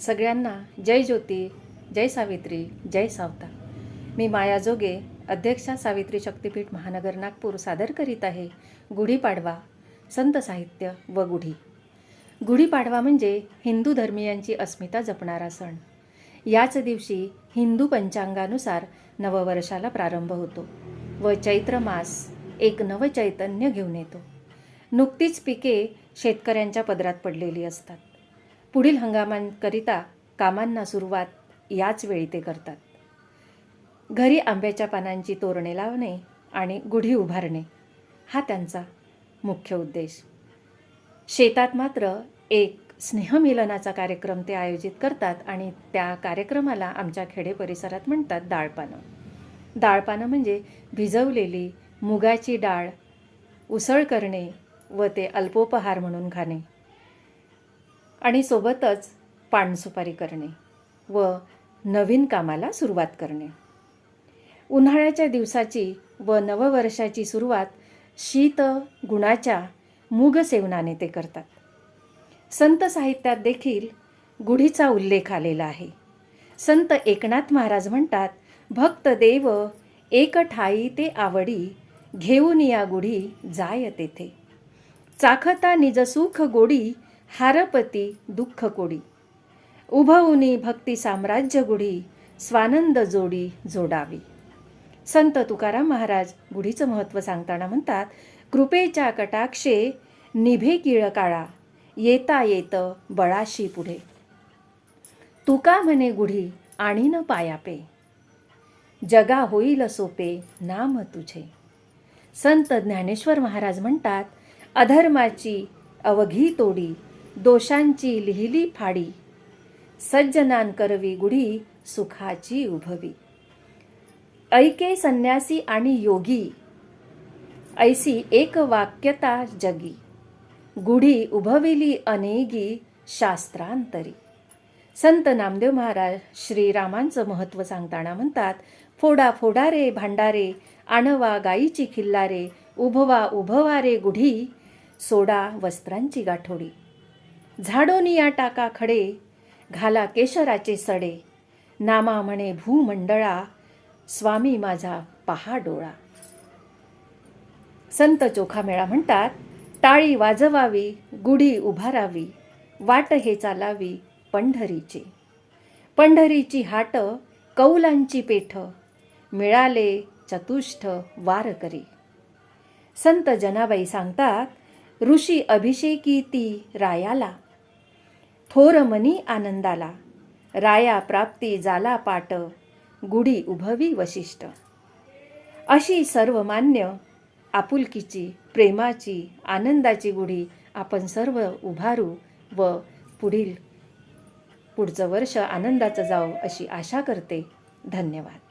सगळ्यांना जय ज्योती जय सावित्री जय सावता. मी माया जोगे अध्यक्षा सावित्री शक्तीपीठ महानगर नागपूर सादर करीत आहे गुढीपाडवा संत साहित्य व गुढी. गुढीपाडवा म्हणजे हिंदू धर्मियांची अस्मिता जपणारा सण. याच दिवशी हिंदू पंचांगानुसार नववर्षाला प्रारंभ होतो व चैत्र मास एक नवचैतन्य घेऊन येतो. नुकतीच पिके शेतकऱ्यांच्या पदरात पडलेली असतात. पुढील हंगामांकरिता कामांना सुरुवात याच वेळी ते करतात. घरी आंब्याच्या पानांची तोरणे लावणे आणि गुढी उभारणे हा त्यांचा मुख्य उद्देश. शेतात मात्र एक स्नेहमिलनाचा कार्यक्रम ते आयोजित करतात आणि त्या कार्यक्रमाला आमच्या खेडे परिसरात म्हणतात डाळपानं. डाळपानं म्हणजे भिजवलेली मुगाची डाळ उसळ करणे व ते अल्पोपहार म्हणून खाणे. आणि सोबतच पानसुपारी करणे व नवीन कामाला सुरुवात करणे. उन्हाळ्याच्या दिवसाची व नववर्षाची सुरुवात शीत गुणाच्या मूग सेवनाने ते करतात. संत साहित्यात देखील गुढीचा उल्लेख आलेला आहे. संत एकनाथ महाराज म्हणतात भक्त देव एक ठाई ते आवडी घेऊन या गुढी जाय तेथे. चाखता निज सुख गोडी हारपती दुःख कोडी. उभवुनी भक्ती साम्राज्य गुढी स्वानंद जोडी जोडावी. संत तुकाराम महाराज गुढीचं महत्त्व सांगताना म्हणतात कृपेच्या कटाक्षे निभे किळ काळा येता येत बळाशी पुढे. तुका म्हणे गुढी आणि न पायापे. जगा होईल सोपे नाम तुझे. संत ज्ञानेश्वर महाराज म्हणतात अधर्माची अवघी तोडी दोषांची लिहिली फाडी. सज्जनान करवी गुढी सुखाची उभवी. ऐके संन्यासी आणि योगी ऐसी एक वाक्यता जगी. गुढी उभविली अनेगी शास्त्रांतरी. संत नामदेव महाराज श्रीरामांचं महत्त्व सांगताना म्हणतात फोडा फोडा रे भांडारे आणवा गाईची खिल्लारे उभवा उभवा रे गुढी सोडा वस्त्रांची गाठोडी. झाडोनिया टाका खडे घाला केशराचे सडे. नामा म्हणे भूमंडळा स्वामी माझा पहा डोळा. संत चोखामेळा म्हणतात टाळी वाजवावी गुढी उभारावी वाट हे चालावी पंढरीची. पंढरीची हाट कौलांची पेठ मिळाले चतुष्ट वार करी संत जनाबाई सांगतात ऋषी अभिषेकी ती रायाला थोर मनी आनंदाला. राया प्राप्ती जाला पाट गुढी उभवी वशिष्ठ अशी सर्वमान्य आपुलकीची प्रेमाची आनंदाची गुढी आपण सर्व उभारू व पुढील पुढचं वर्ष आनंदाचं जावं अशी आशा करते. धन्यवाद.